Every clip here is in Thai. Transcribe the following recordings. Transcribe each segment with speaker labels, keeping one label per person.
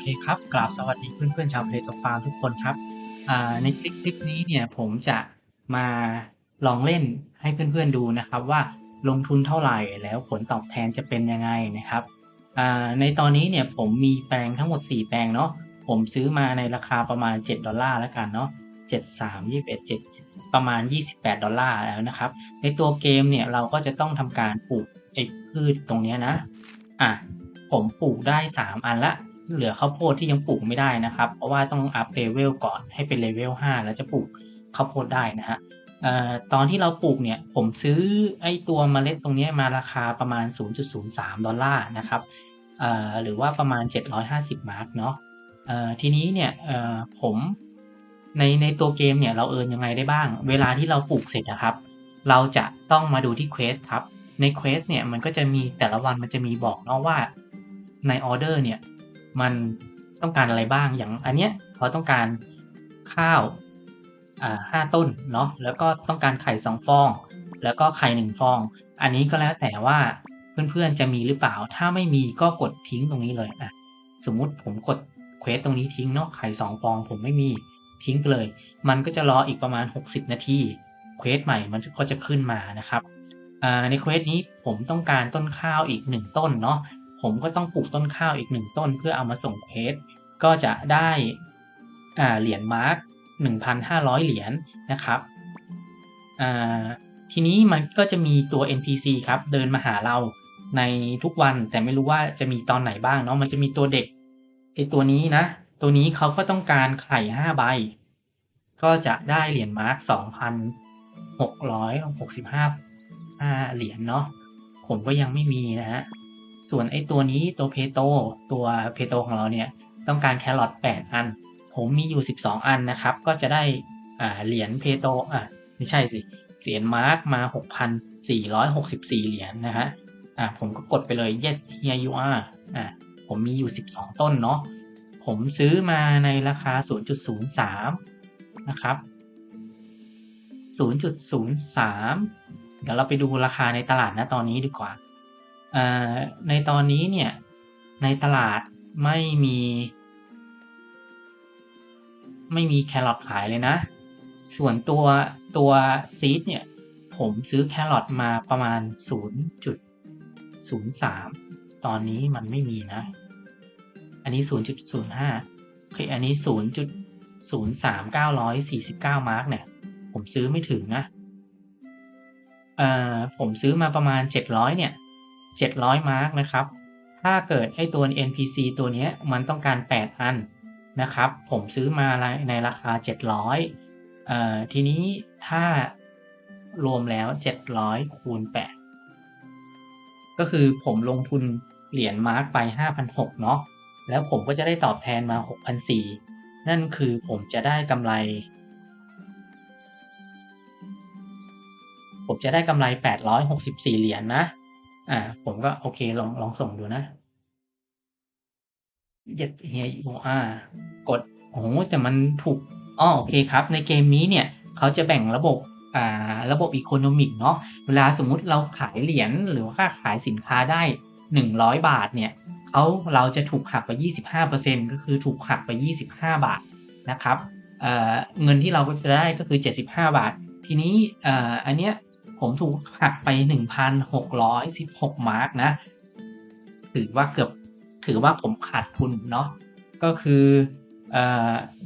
Speaker 1: เคครับกราบสวัสดีเพื่อนๆชาวเพลตฟาร์มทุกคนครับในคลิปคลิปนี้เนี่ยผมจะมาลองเล่นให้เพื่อนๆดูนะครับว่าลงทุนเท่าไหร่แล้วผลตอบแทนจะเป็นยังไงนะครับในตอนนี้เนี่ยผมมีแปลงทั้งหมด 4 แปลงเนาะผมซื้อมาในราคาประมาณ 7 ดอลลาร์แล้วกันเนาะ7 3 21 7ประมาณ 28 ดอลลาร์แล้วนะครับ ในตัวเกมเนี่ยเราก็จะต้องทำการปลูกไอ้พืชตรงนี้นะอะผมปลูกได้ 3 อันละ เหลือข้าวโพดที่ยังปลูกไม่ได้นะครับ เพราะว่าต้องอัพเลเวลก่อนให้เป็นเลเวล5แล้วจะปลูกข้าวโพดได้นะฮะเอ่อตอนที่เราปลูกเนี่ยผมซื้อไอ้ตัวเมล็ดตรงนี้มาราคาประมาณ 0.03 ดอลลาร์นะครับเอ่อหรือว่าประมาณ 750 มาร์กเนาะเอ่อทีนี้เนี่ยเอ่อผมในในตัวเกมเนี่ยเราเอินยังไงได้บ้าง เวลาที่เราปลูกเสร็จนะครับ เราจะต้องมาดูที่เควสครับ ในเควสเนี่ยมันก็จะมีแต่ละวันมันจะมีบอกเนาะว่าในออเดอร์เนี่ย มันต้องการอะไรบ้างอย่างอันเนี้ยเขาต้องการข้าวอ่าห้าต้นเนาะแล้วก็ต้องการไข่สองฟอง แล้วก็ไข่หนึ่งฟอง อันนี้ก็แล้วแต่ว่าเพื่อนๆจะมีหรือเปล่า ถ้าไม่มีก็กดทิ้งตรงนี้เลยอะสมมุติผมกดเควสตรงนี้ทิ้งเนาะไข่สองฟองผมไม่มีทิ้งไปเลย มันก็จะรออีกประมาณ 60 นาทีเควสใหม่มันก็จะขึ้นมานะครับอ่าในเควสนี้ผมต้องการต้นข้าวอีกหนึ่งต้นเนาะ ผมก็ต้องปลูกต้นข้าวอีกหนึ่งต้นเพื่อเอามาส่งเควสก็จะได้เหรียญมาร์ก1,500 เหรียญนะครับทีนี้มันก็จะมีตัว NPC ครับเดินมาหาเราในทุกวันแต่ไม่รู้ว่าจะมีตอนไหนบ้างเนาะมันจะมีตัวเด็กไอตัวนี้นะ ตัวนี้เขาก็ต้องการไข่5ใบ ก็จะได้เหรียญมาร์ก2,665 5เหรียญเนาะผมก็ยังไม่มีนะฮะ ส่วนไอ้ตัวนี้ตัวเพโตตัวเพโตของเราเนี่ยต้องการแครอท8อัน ผมมีอยู่ 12 อันนะครับ ก็จะได้เหรียญเพโตอะไม่ใช่สิ เหรียญมาร์กมา 6,464 เหรียญนะฮะอ่าผมก็กดไปเลย yes here you are อ่าผมมีอยู่ 12 ต้นเนาะผมซื้อมาในราคา 0.03 นะครับ 0.03 เดี๋ยวเราไปดูราคาในตลาดนะตอนนี้ดีกว่า ในตอนนี้เนี่ย ในตลาดไม่มี ไม่มีแครอทขายเลยนะ ส่วนตัวตัวซีดเนี่ย ผมซื้อแครอทมาประมาณ 0.03 ตอนนี้มันไม่มีนะ อันนี้ 0.05 โอเค อันนี้ 0.03 949 มาร์กเนี่ย ผมซื้อไม่ถึงนะ เอ่อ ผมซื้อมาประมาณ 700 เนี่ย 700 มาร์กนะครับ ถ้าเกิดไอตัว NPC ตัวนี้มันต้องการ 8 อันนะครับ ผมซื้อมาในราคา 700เอ่อทีนี้ถ้ารวมแล้ว 700 คูณ 8 ก็คือผมลงทุนเหรียญมาร์กไป 5,600 เนาะ แล้วผมก็จะได้ตอบแทนมา 6,400 นั่นคือผมจะได้กำไร ผมจะได้กำไร 864 เหรียญนนะ อ่า ผมก็โอเคลองลองส่งดูนะ yes here you are กดโอ้แต่มันถูกอ๋อโอเคครับ ในเกมนี้เนี่ย เขาจะแบ่งระบบอ่าระบบอีโคโนมิกเนาะเวลาสมมุติเราขายเหรียญหรือว่าขายสินค้าได้ 100 บาทเนี่ยเขาเราจะถูกหักไป 25%ก็คือถูกหักไป 25 บาทนะครับเออเงินที่เราก็จะได้ก็คือ 75 บาท ทีนี้อ่ออันเนี้ย ผมถูกหักไป 1,616 มาร์กนะ ถือว่าเกือบถือว่าผมขาดทุนเนาะก็คืออ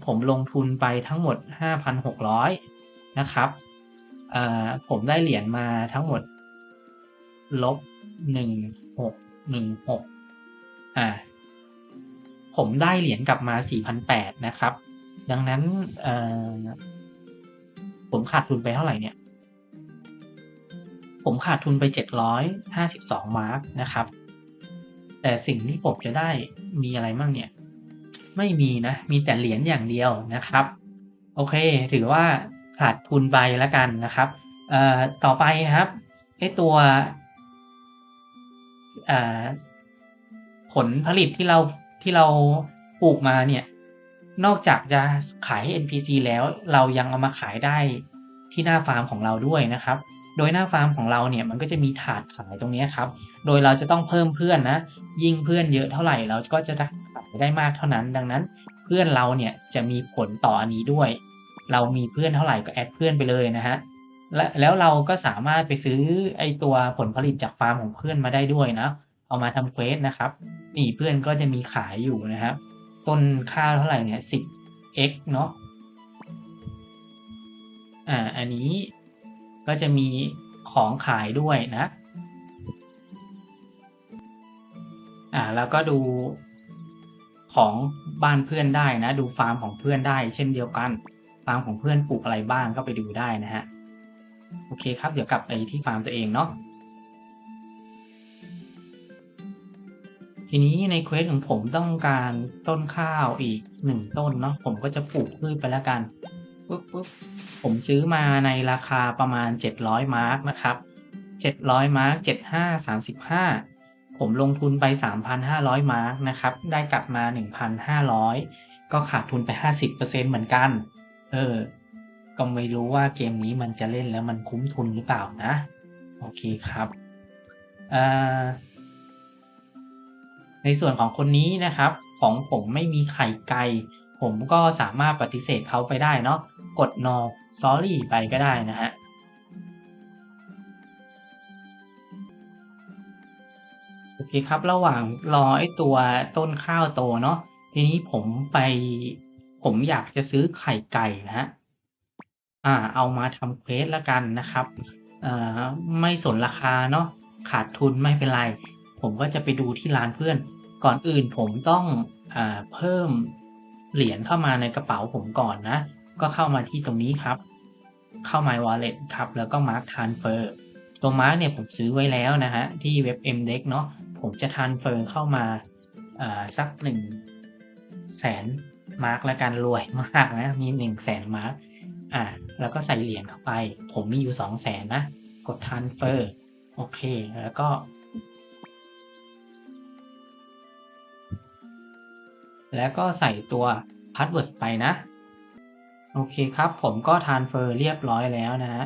Speaker 1: ผมลงทุนไปทั้งหมด 5,600 นะครับ ผมได้เหรียญมาทั้งหมด ลบ 1616 อ่า ผมได้เหรียญกลับมา 4,800 นะครับ ดังนั้นผมขาดทุนไปเท่าไหร่เนี่ย ผมขาดทุนไป 752 มาร์กนะครับ แต่สิ่งที่ผมจะได้มีอะไรบ้างเนี่ย ไม่มีนะ มีแต่เหรียญอย่างเดียวนะครับ โอเค ถือว่าขาดทุนไปแล้วกันนะครับ เอ่อ ต่อไปครับไอตัวผลผลิตที่เราที่เราปลูกมาเนี่ย นอกจากจะขายให้ NPC แล้ว เรายังเอามาขายได้ที่หน้าฟาร์มของเราด้วยนะครับ โดยหน้าฟาร์มของเราเนี่ยมันก็จะมีถาดขายตรงนี้ครับ โดยเราจะต้องเพิ่มเพื่อนนะ ยิ่งเพื่อนเยอะเท่าไหร่เราก็จะขายได้มากเท่านั้น ดังนั้น เพื่อนเราเนี่ยจะมีผลต่ออันนี้ด้วย เรามีเพื่อนเท่าไหร่ก็แอดเพื่อนไปเลยนะฮะและแล้วเราก็สามารถไปซื้อไอตัวผลผลิตจากฟาร์มของเพื่อนมาได้ด้วยนะ เอามาทำเควสนะครับ นี่เพื่อนก็จะมีขายอยู่นะครับ ต้นค่าเท่าไหร่เนี่ย 10x เนาะ อ่า อันนี้ ก็จะมีของขายด้วยนะอ่าแล้วก็ดูของบ้านเพื่อนได้นะ ดูฟาร์มของเพื่อนได้ เช่นเดียวกันฟาร์มของเพื่อนปลูกอะไรบ้างก็ไปดูได้นะฮะโอเคครับเดี๋ยวกลับไปที่ฟาร์มตัวเองเนาะทีนี้ในเควสของผมต้องการต้นข้าวอีกหนึ่งต้นเนาะผมก็จะปลูกพืชไปแล้วกัน ปุ๊บปุ๊บผมซื้อมาในราคาประมาณ 700 มาร์กนะครับ 700 มาร์ก75 35 ผมลงทุนไป 3,500 มาร์กนะครับ ได้กลับมา 1,500 ก็ขาดทุนไป 50%เหมือนกัน เออ ก็ไม่รู้ว่าเกมนี้มันจะเล่นแล้วมันคุ้มทุนหรือเปล่านะ โอเคครับอ่าในส่วนของคนนี้นะครับ ของผมไม่มีไข่ไก่ ผมก็สามารถปฏิเสธเขาไปได้เนาะ กด no sorry ไปก็ได้นะฮะโอเคครับระหว่างรอไอ้ตัวต้นข้าวโตเนาะทีนี้ผมไปผมอยากจะซื้อไข่ไก่นะฮะอ่าเอามาทำเควสแล้วกันนะครับอ่าไม่สนราคาเนาะขาดทุนไม่เป็นไร ผมก็จะไปดูที่ร้านเพื่อน ก่อนอื่นผมต้องอเพิ่มเหรียญเข้ามาในกระเป๋าผมก่อนนะ ก็เข้ามาที่ตรงนี้ครับ เข้า My Wallet ครับ แล้วก็ Mark Transfer ตัว Mark เนี่ยผมซื้อไว้แล้วนะฮะ ที่เว็บ MDEX เนาะผมจะ Transfer เข้ามาสักหนึ่งแสนมาร์กแล้วกันรวยมากนะ มีหนึ่งแสนมาร์กอ่า แล้วก็ใส่เหรียญเข้าไป ผมมีอยู่สองแสนนะ กด Transfer โอเค แล้วก็แล้วก็ใส่ตัว Password ไปนะ โอเคครับ ผมก็ transfer เรียบร้อยแล้วนะฮะ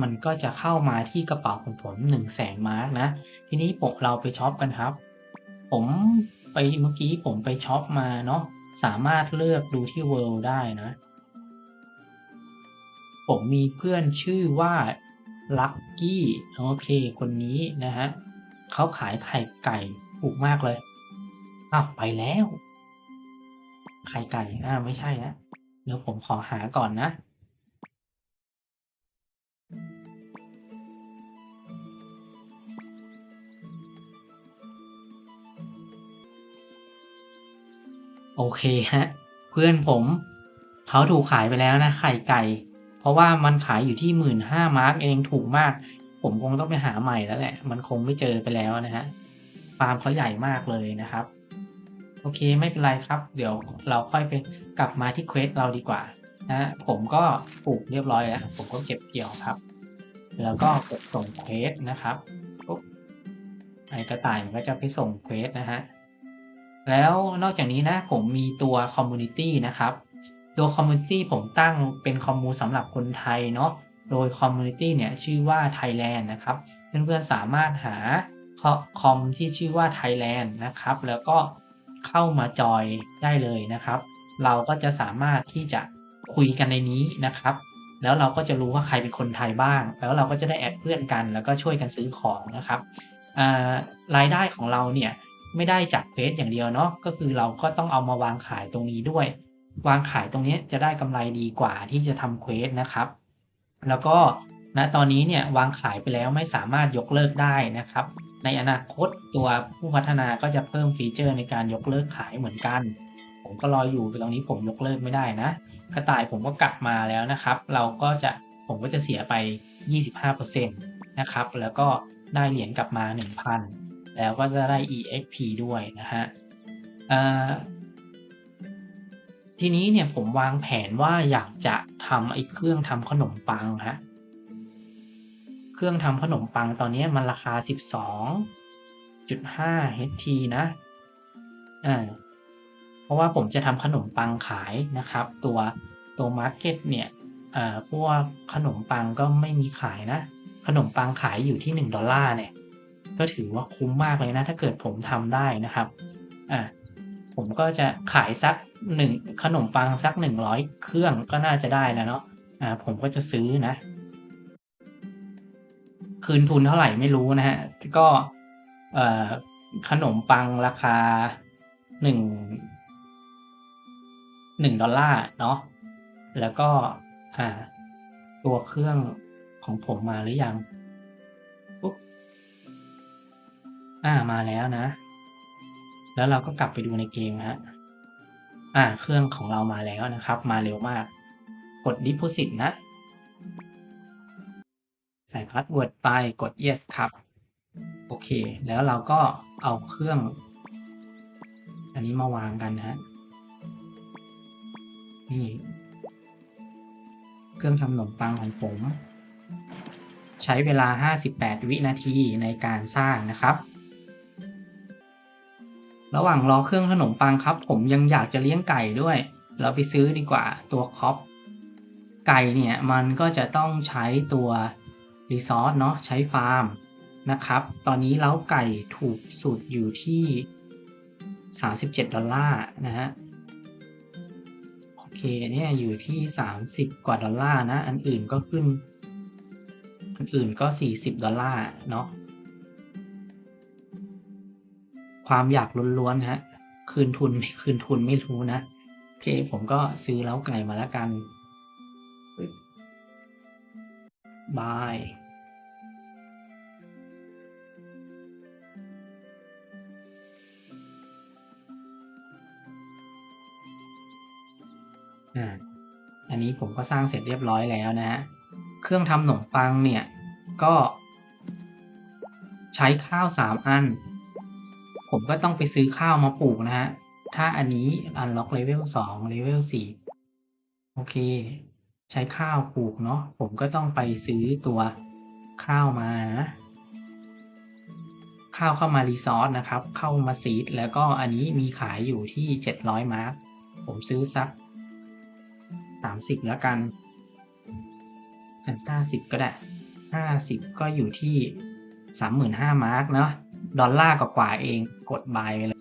Speaker 1: มันก็จะเข้ามาที่กระเป๋าของผม1 0 0 0 0แสนมาร์กนะ ทีนี้ผมเราไปช็อปกันครับ ผมไปเมื่อกี้ผมไปช็อปมาเนาะสามารถเลือกดูที่ World ได้นะ ผมมีเพื่อนชื่อว่า Lucky โอเค คนนี้นะฮะเขาขายไข่ไก่ถูกมากเลยอ้าวไปแล้ว ไข่ไก่อ่าไม่ใช่นะ ดี๋ยวผมขอหาก่อนนะ โอเคฮะ เพื่อนผมเขาถูกขายไปแล้วนะไข่ไก่ เพราะว่ามันขายอยู่ที่หมื่นห้ามาร์กเองถูกมาก ผมคงต้องไปหาใหม่แล้วแหละ มันคงไม่เจอไปแล้วนะฮะฟาร์มเขาใหญ่มากเลยนะครับ โอเคไม่เป็นไรครับ เดี๋ยวเราค่อยไปกลับมาที่เควสเราดีกว่านะฮะผมก็ปลูกเรียบร้อยแล้ว ผมก็เก็บเกี่ยวครับ แล้วก็กดส่งเควสนะครับปุ๊บไอกระต่ายมันก็จะไปส่งเควสนะฮะแล้วนอกจากนี้นะผมมีตัวคอมมูนิตี้นะครับตัวคอมมูนิตี้ผมตั้งเป็นคอมมูสำหรับคนไทยเนาะโดยคอมมูนิตี้เนี่ยชื่อว่า Thailand นะครับ เพื่อนๆสามารถหาคอมที่ชื่อว่า Thailand นะครับ แล้วก็ เข้ามาจอยได้เลยนะครับ เราก็จะสามารถที่จะคุยกันในนี้นะครับ แล้วเราก็จะรู้ว่าใครเป็นคนไทยบ้าง แล้วเราก็จะได้แอดเพื่อนกันแล้วก็ช่วยกันซื้อของนะครับรายได้ของเราเนี่ยไม่ได้จากเควสอย่างเดียวเนาะก็คือเราก็ต้องเอามาวางขายตรงนี้ด้วย วางขายตรงนี้จะได้กำไรดีกว่าที่จะทำเควสนะครับ แล้วก็ณนะตอนนี้เนี่ยวางขายไปแล้วไม่สามารถยกเลิกได้นะครับ ในอนาคตตัวผู้พัฒนาก็จะเพิ่มฟีเจอร์ในการยกเลิกขายเหมือนกัน ผมก็รออยู่ตรงนี้ผมยกเลิกไม่ได้นะ กระต่ายผมก็กลับมาแล้วนะครับ เราก็จะผมก็จะเสียไป 25%นะครับ แล้วก็ได้เหรียญกลับมา 1,000 แล้วก็จะได้ EXP ด้วยนะฮะทีนี้เนี่ยผมวางแผนว่าอยากจะทำไอ้เครื่องทำขนมปังฮะ เครื่องทำขนมปังตอนนี้มันราคา 12.5 HT นะอ่าเพราะว่าผมจะทำขนมปังขายนะครับ ตัวตัวมาร์เก็ตเนี่ยอ่าพวกขนมปังก็ไม่มีขายนะ ขนมปังขายอยู่ที่หนึ่งดอลลาร์เนี่ย ก็ถือว่าคุ้มมากเลยนะ ถ้าเกิดผมทำได้นะครับอ่าผมก็จะขายสักหนึ่งขนมปังสักหนึ่งร้อยเครื่องก็น่าจะได้แล้วเนาะอ่าผมก็จะซื้อนะ คืนทุนเท่าไหร่ไม่รู้นะฮะ ก็ขนมปังราคาหนึ่งหนึ่งดอลลาร์เนาะแล้วก็อ่า ตัวเครื่องของผมมาหรือยังปุ๊บอ่ามาแล้วนะ แล้วเราก็กลับไปดูในเกมฮะอ่า เครื่องของเรามาแล้วนะครับ มาเร็วมาก กด deposit นะ ใส่พาสเวิร์ดไปกด yes ครับ โอเค แล้วเราก็เอาเครื่อง อันนี้มาวางกันนะฮะนี่เครื่องทำขนมปังของผม ใช้เวลา 58 วินาทีในการสร้างนะครับ ระหว่างรอเครื่องขนมปังครับ ผมยังอยากจะเลี้ยงไก่ด้วย เราไปซื้อดีกว่าตัวคอปไก่เนี่ยมันก็จะต้องใช้ตัว รีซอสเนาะใช้ฟาร์มนะครับ ตอนนี้เล้าไก่ถูกสุดอยู่ที่ 37 ดอลลาร์นะฮะ โอเคเนี่ยอยู่ที่ 30 กว่าดอลลาร์นะ อันอื่นก็ขึ้น อันอื่นก็ 40 ดอลลาร์เนาะ ความอยากล้วนๆฮะ คืนทุนไม่คืนทุนไม่รู้นะ โอเคผมก็ซื้อเล้าไก่มาแล้วกัน บาย อันนี้ผมก็สร้างเสร็จเรียบร้อยแล้วนะฮะ เครื่องทำขนมปังเนี่ย ก็ ใช้ข้าวสามอัน ผมก็ต้องไปซื้อข้าวมาปลูกนะฮะ ถ้าอันนี้ unlock level 2 level 4โอเค ใช้ข้าวปลูกเนาะ ผมก็ต้องไปซื้อตัวข้าวมานะข้าวเข้ามารีซอสนะครับ เข้ามาซีดแล้วก็อันนี้มีขายอยู่ที่ 700 มาร์กผมซื้อสัก 30 แล้วกันอันต้าสิบก็ได้ 50 ก็อยู่ที่ 35,000มาร์กเนาะดอลลาร์กว่าเองกดบายไปเลย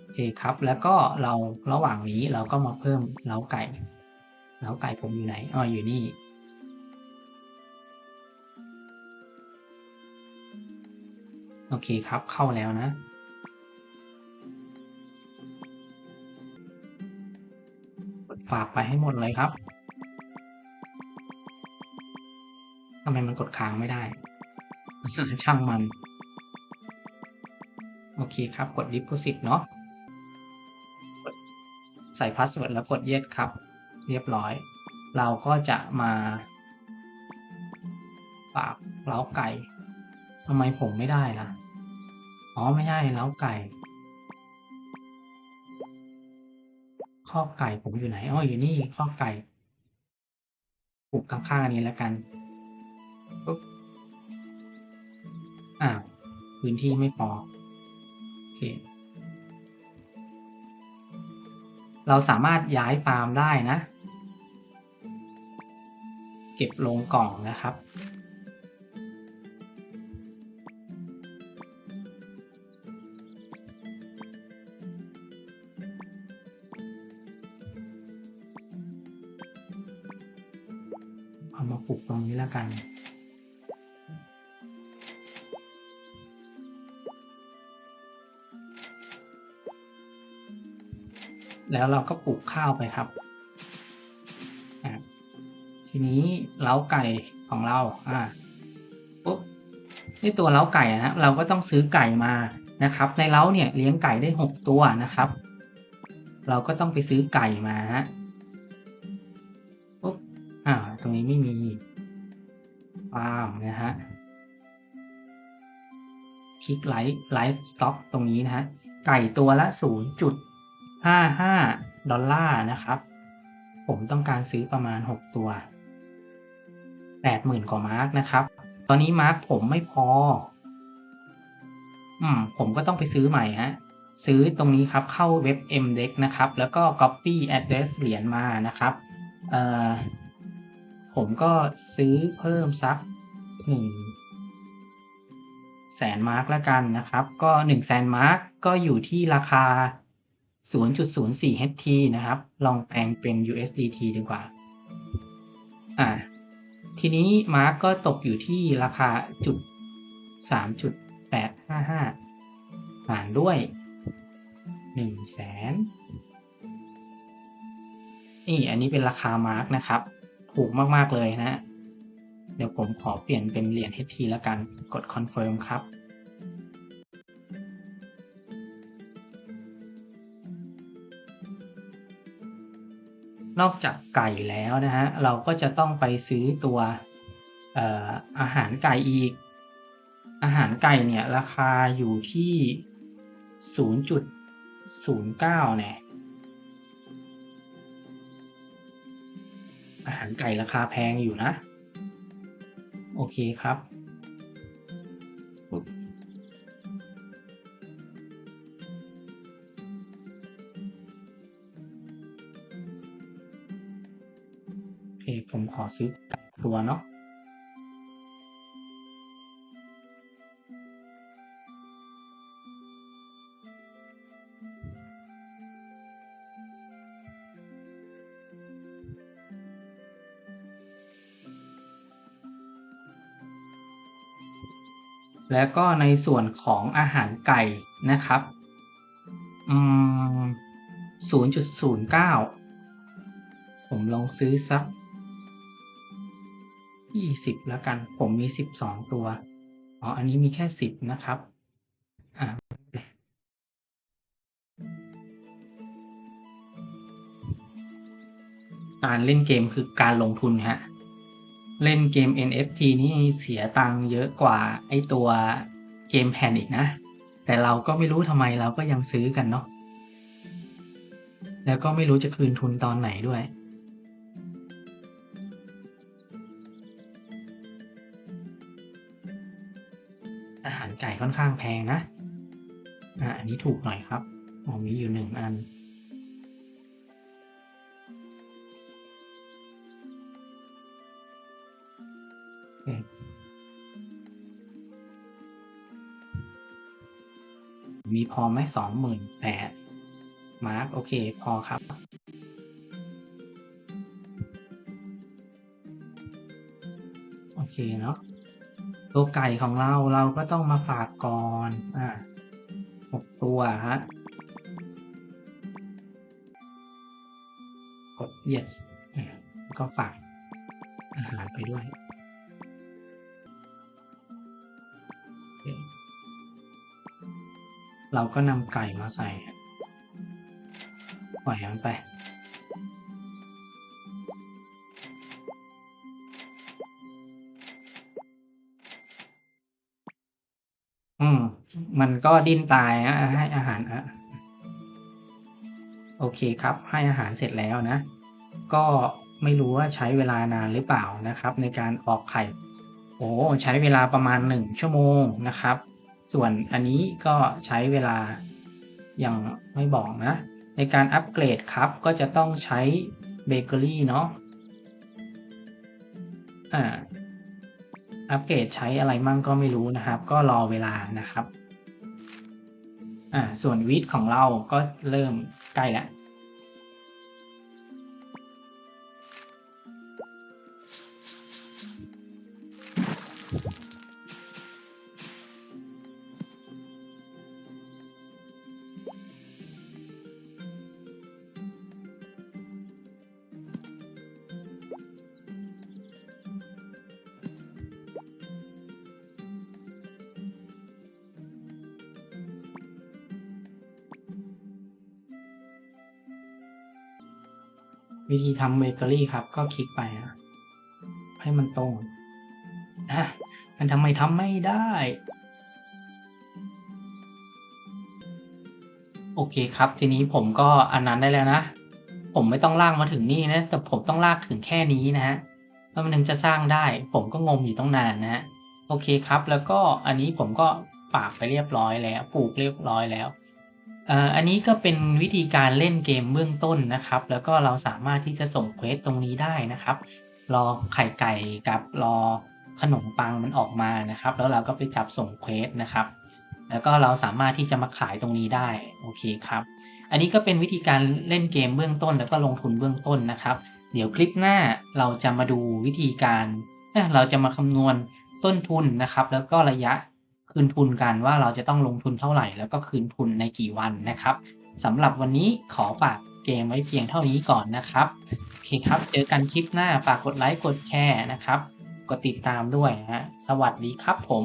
Speaker 1: โอเคครับ แล้วก็เราระหว่างนี้เราก็มาเพิ่มเล้าไก่เล้าไก่ผมอยู่ไหนอ๋ออยู่นี่โอเคครับเข้าแล้วนะ ฝากไปให้หมดเลยครับทำไมมันกดค้างไม่ได้ ช่างมัน โอเคครับ กด deposit เนาะกดใส่พาสเวิร์ดแล้วกด yes ครับ เรียบร้อย เราก็จะมาฝากเล้าไก่ทำไมผมไม่ได้ล่ะ อ๋อ ไม่ใช่เล้าไก่ ข้อไก่ผมอยู่ไหนอ๋ออยู่นี่ข้อไก่ปลูกข้างๆอันนี้แล้วกันปุ๊บอ้าวพื้นที่ไม่พอโอเคเราสามารถย้ายฟาร์มได้นะ เก็บลงกล่องนะครับ ตรงนี้แล้วกัน แล้วเราก็ปลูกข้าวไปครับ ทีนี้เล้าไก่ของเราอ่าปุ๊บนี่ตัวเล้าไก่นะฮะเราก็ต้องซื้อไก่มานะครับ ในเล้าเนี่ยเลี้ยงไก่ได้หกตัวนะครับ เราก็ต้องไปซื้อไก่มาฮะปุ๊บอ่าตรงนี้ไม่มี ฟาร์มนะฮะคลิกไลท์ไลฟ์สต็อกตรงนี้นะฮะไก่ตัวละ 0.55 ดอลลาร์นะครับ ผมต้องการซื้อประมาณ 6 ตัว 80,000 กว่ามาร์กนะครับ ตอนนี้มาร์กผมไม่พอ อืม ผมก็ต้องไปซื้อใหม่ฮะ ซื้อตรงนี้ครับเข้าเว็บ MDEX นะครับ แล้วก็ copy address เหรียญมานะครับ เอ่อ ผมก็ซื้อเพิ่มสักหนึ่งแสนมาร์กแล้วกันนะครับ ก็หนึ่งแสนมาร์กก็อยู่ที่ราคา 0.04 HT นะครับ ลองแปลงเป็น USDT ดีกว่า อ่า ทีนี้มาร์กก็ตกอยู่ที่ราคาจุด 3.855 หารด้วยหนึ่งแสนนี่อันนี้เป็นราคามาร์กนะครับ ถูกมาก ๆ เลยนะ เดี๋ยวผมขอเปลี่ยนเป็นเหรียญ HT แล้วกัน กด confirm ครับ นอกจากไก่แล้วนะฮะ เราก็จะต้องไปซื้อตัวอออาหารไก่อีก อาหารไก่เนี่ย ราคาอยู่ที่ 0.09 เนี่ย หารไก่ราคาแพงอยู่นะ โอเคครับโอเคผมขอซื้อตัวเนาะ แล้วก็ในส่วนของอาหารไก่นะครับอืม0.09ผมลองซื้อสัก20แล้วกัน ผมมี12ตัว อ๋อ อันนี้มีแค่10นะครับ อ่าการเล่นเกมคือการลงทุนฮะ เล่นเกม NFT นี่เสียตังค์เยอะกว่าไอตัวเกมแผ่นอีกนะ แต่เราก็ไม่รู้ทำไมเราก็ยังซื้อกันเนาะแล้วก็ไม่รู้จะคืนทุนตอนไหนด้วย อาหารไก่ค่อนข้างแพงนะ อ่าอันนี้ถูกหน่อยครับอ๋อมีอยู่หนึ่งอัน มีพอไหมสองหมื่นแปดมาร์กโอเค พอครับ โอเคเนาะตัวไก่ของเราเราก็ต้องมาฝากก่อนอ่าหกตัวฮะ กด yes ก็ฝากอาหารไปด้วยโอ เราก็นำไก่มาใส่ปล่อยมันไป อืม มันก็ดิ้นตายนะให้อาหารอะโอเคครับ ให้อาหารเสร็จแล้วนะ ก็ไม่รู้ว่าใช้เวลานานหรือเปล่านะครับ ในการออกไข่ โอ้ใช้เวลาประมาณ1ชั่วโมงนะครับ ส่วนอันนี้ก็ใช้เวลายังไม่บอกนะ ในการอัปเกรดครับก็จะต้องใช้เบเกอรี่เนาะอ่าอัปเกรดใช้อะไรมั่งก็ไม่รู้นะครับ ก็รอเวลานะครับอ่าส่วนวิทของเราก็เริ่มใกล้แล้ว วิธีทำเบเกอรี่ครับ ก็คลิกไปนะให้มันตรงอะมันทำไมทำไม่ได้ โอเคครับ ทีนี้ผมก็อันนั้นได้แล้วนะ ผมไม่ต้องลากมาถึงนี่นะ แต่ผมต้องลากถึงแค่นี้นะฮะแล้วมันถึงจะสร้างได้ ผมก็งมอยู่ต้องนานนะฮะ โอเคครับ แล้วก็อันนี้ผมก็ฝากไปเรียบร้อยแล้ว ปลูกเรียบร้อยแล้ว อันนี้ก็เป็นวิธีการเล่นเกมเบื้องต้นนะครับ แล้วก็เราสามารถที่จะส่งเควสตรงนี้ได้นะครับ รอไข่ไก่กับรอขนมปังมันออกมานะครับ แล้วเราก็ไปจับส่งเควสนะครับ แล้วก็เราสามารถที่จะมาขายตรงนี้ได้โอเคครับ อันนี้ก็เป็นวิธีการเล่นเกมเบื้องต้น แล้วก็ลงทุนเบื้องต้นนะครับ เดี๋ยวคลิปหน้าเราจะมาดูวิธีการ เราจะมาคำนวณต้นทุนนะครับ แล้วก็ระยะ คืนทุนกันว่าเราจะต้องลงทุนเท่าไหร่ แล้วก็คืนทุนในกี่วันนะครับสำหรับวันนี้ขอฝากเกมไว้เพียงเท่านี้ก่อนนะครับโอเคครับ เจอกันคลิปหน้าฝากกดไลค์กดแชร์นะครับ กดติดตามด้วยนะฮะสวัสดีครับผม